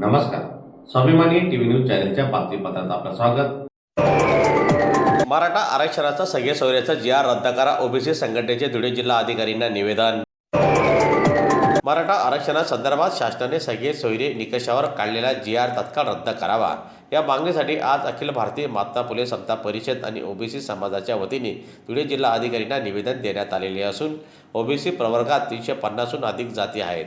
नमस्कार. स्वाभिमानी TV news चॅनलच्या बातमीपत्रात आपलं स्वागत. मराठा आरक्षणाचा सगळे सौर्याचा जी आर रद्द करा ओबीसी संघटनेचे धुळे जिल्हा अधिकाऱ्यांना निवेदन. मराठा आरक्षणासंदर्भात शासनाने सगळे सोयरे निकषावर काढलेला जी आर तत्काळ रद्द करावा. या मागणीसाठी आज अखिल भारतीय माता फुले समता परिषद आणि ओबीसी समाजाच्या वतीने धुळे जिल्हा अधिकाऱ्यांना निवेदन देण्यात आलेले असून ओबीसी प्रवर्गात तीनशे पन्नासहून अधिक जाती आहेत.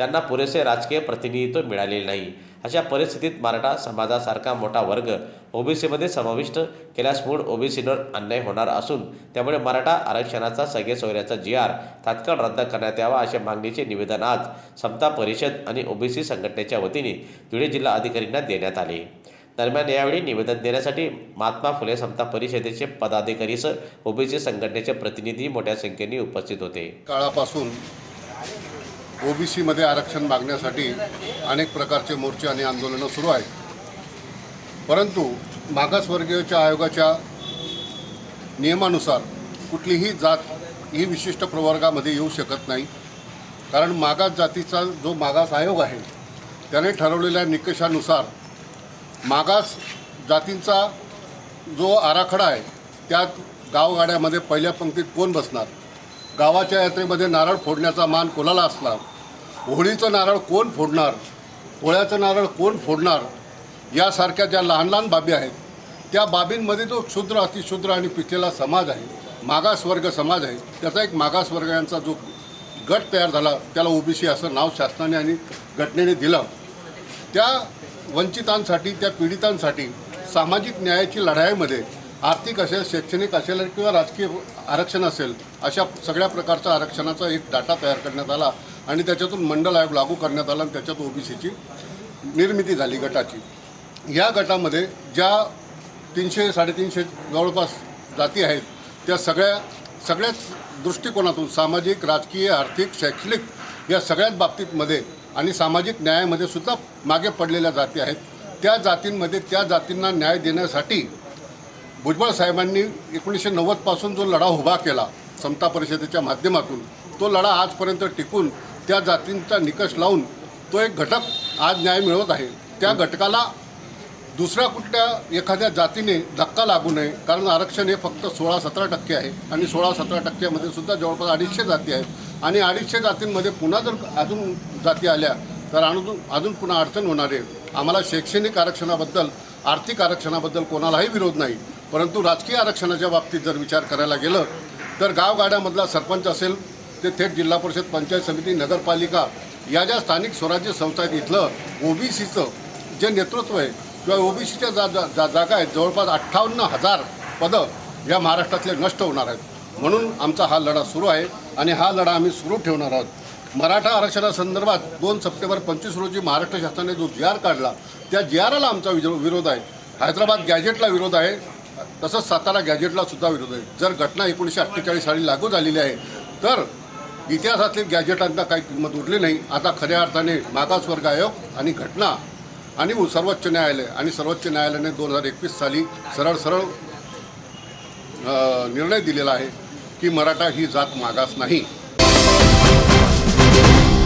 त्यांना पुरेसे राजकीय प्रतिनिधित्व मिळालेले नाही. अशा परिस्थितीत मराठा समाजासारखा मोठा वर्ग ओबीसीमध्ये समाविष्ट केल्यास मूळ ओबीसीवर अन्याय होणार असून त्यामुळे मराठा आरक्षणाचा सगळे सोयऱ्याचा जी आर तात्काळ रद्द करण्यात यावा अशा मागणीचे निवेदन आज समता परिषद आणि ओबीसी संघटनेच्या वतीने धुळे जिल्हा अधिकाऱ्यांना देण्यात आले. दरम्यान यावेळी निवेदन देण्यासाठी महात्मा फुले समता परिषदेचे पदाधिकारीसह ओबीसी संघटनेचे प्रतिनिधी मोठ्या संख्येने उपस्थित होते. काळापासून ओबीसीमध्ये आरक्षण मागण्यासाठी अनेक प्रकारचे मोर्चे आणि आंदोलनं सुरू आहेत. परंतु मागासवर्गीयच्या आयोगाच्या नियमानुसार कुठलीही जात ही विशिष्ट प्रवर्गामध्ये येऊ शकत नाही. कारण मागास जातीचा जो मागास आयोग आहे त्याने ठरवलेल्या निकषानुसार मागास जातींचा जो आराखडा आहे त्यात गावगाड्यामध्ये पहिल्या पंक्तीत कोण बसणार? गावाच्या यात्रेमध्ये नारळ फोडण्याचा मान कोणाला असणार? होळीचं नारळ कोण फोडणार? पोळ्याचं नारळ कोण फोडणार? यासारख्या ज्या लहान लहान बाबी आहेत त्या बाबींमध्ये जो क्षुद्र अतिशूद्र आणि पिचलेला समाज आहे मागासवर्ग समाज आहे त्याचा एक मागासवर्गांचा जो गट तयार झाला त्याला ओबीसी असं नाव शासनाने आणि घटनेने दिलं. त्या वंचितांसाठी त्या पीडितांसाठी सामाजिक न्यायाची लढाईमध्ये आर्थिक असेल शैक्षणिक असेल किंवा राजकीय आरक्षण असेल अशा सगळ्या प्रकारच्या आरक्षणाचा एक डाटा तयार करण्यात आला. आणि त्याच्यातून मंडल आयोग लागू करण्यात आला आणि त्याच्यात ओबीसीची निर्मिती झाली गटाची. या गटामध्ये ज्या तीनशे साडेतीनशे जवळपास जाती आहेत त्या सगळ्या सगळ्याच दृष्टिकोनातून सामाजिक राजकीय आर्थिक शैक्षणिक या सगळ्याच बाबतीतमध्ये आणि सामाजिक न्यायामध्ये सुद्धा मागे पडलेल्या जाती आहेत. त्या जातींमध्ये त्या जातींना न्याय देण्यासाठी भुजबळ साहेबांनी एकोणीसशे नव्वदपासून जो लढा उभा केला समता परिषदेच्या माध्यमातून तो लढा आजपर्यंत टिकून त्या जातींचा निकष लावून तो एक घटक आज न्याय मिळवत आहे. त्या घटकाला दुसऱ्या कुठल्या एखाद्या जातीने धक्का लागू नये कारण आरक्षण हे फक्त सोळा सतरा टक्के आहे आणि सोळा सतरा टक्क्यामध्ये सुद्धा जवळपास अडीचशे जाती आहेत. आणि अडीचशे जातींमध्ये पुन्हा जर अजून जाती आल्या तर अजून अजून पुन्हा अडचण होणार आहे. आम्हाला शैक्षणिक आरक्षणाबद्दल आर्थिक आरक्षणाबद्दल कोणालाही विरोध नाही. परंतु राजकीय आरक्षणाच्या बाबतीत जर विचार करायला गेलं तर गावगाड्यामधला सरपंच असेल ते थेट जिल्हा परिषद पंचायत समिती नगरपालिका या ज्या स्थानिक स्वराज्य संस्था आहेत इथलं ओबीसीचं जे नेतृत्व आहे किंवा ओबीसीच्या जा जा जा- जागा आहेत जवळपास अठ्ठावन्न हजार पदं या महाराष्ट्रातले नष्ट होणार आहेत. म्हणून आमचा हा लढा सुरू आहे आणि हा लढा आम्ही सुरू ठेवणार आहोत. मराठा आरक्षणासंदर्भात दोन सप्टेंबर पंचवीस रोजी महाराष्ट्र शासनाने जो जी आर काढला त्या जी आरला आमचा विरो- विरोध आहे. हैदराबाद गॅजेटला विरोध आहे तसंच सातारा गॅजेटला सुद्धा विरोध आहे. जर घटना एकोणीसशे अठ्ठेचाळीस साली लागू झालेली आहे तर इतिहासातील गॅजेटांना काही किंमत उरली नाही. आता खऱ्या अर्थाने मागासवर्ग आयोग आणि घटना आणि सर्वोच्च न्यायालय आणि सर्वोच्च न्यायालयाने दोन हजार एकवीस साली सरळ सरळ निर्णय दिलेला आहे की मराठा ही जात मागास नाही.